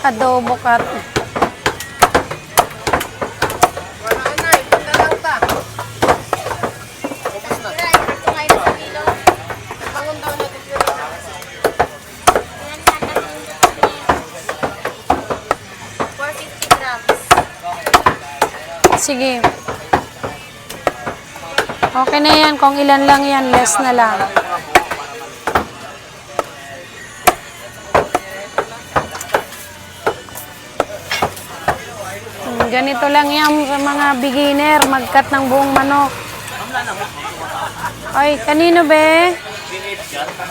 Adobo cut. Wala ka na, ipunta lang ta. Ubus na. Bangon daw natin yun. 450 grams. Sige. Okay na yan. Kung ilan lang yan, less na lang. Ganito lang yan sa mga beginner, mag-cut ng buong manok. Ay, kanino be?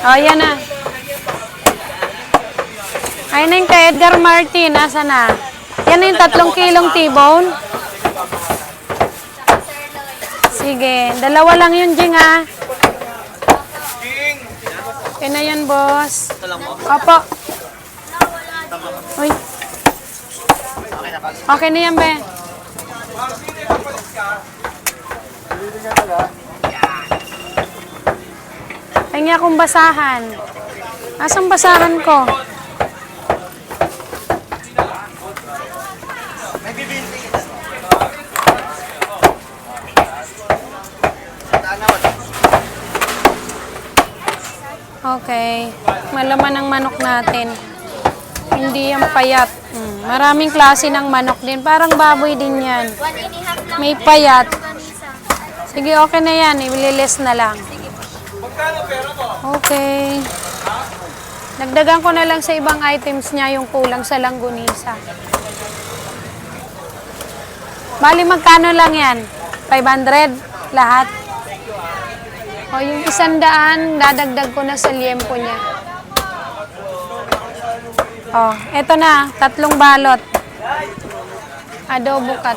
Oh, yan na. Ay na yung kay Edgar Martin, nasa na? Yan na yung tatlong kilong T-bone. Sige, dalawa lang yun, Jing, ha? Okay na yan, boss. Opo. Uy. Okay na yan, be. Pahingi akong basahan. Nasaan basahan ko? Okay. Malaman ang manok natin. Hindi yan payat. Mm, Maraming klase ng manok din. Parang baboy din yan. May payat. Sige, okay na yan. Ililis na lang. Okay. Nagdagan ko na lang sa ibang items niya yung kulang sa langgunisa. Bali, magkano lang yan? 500 lahat? O yung isang daan, dadagdag ko na sa liempo niya. O, eto na, tatlong balot. Adobo cut.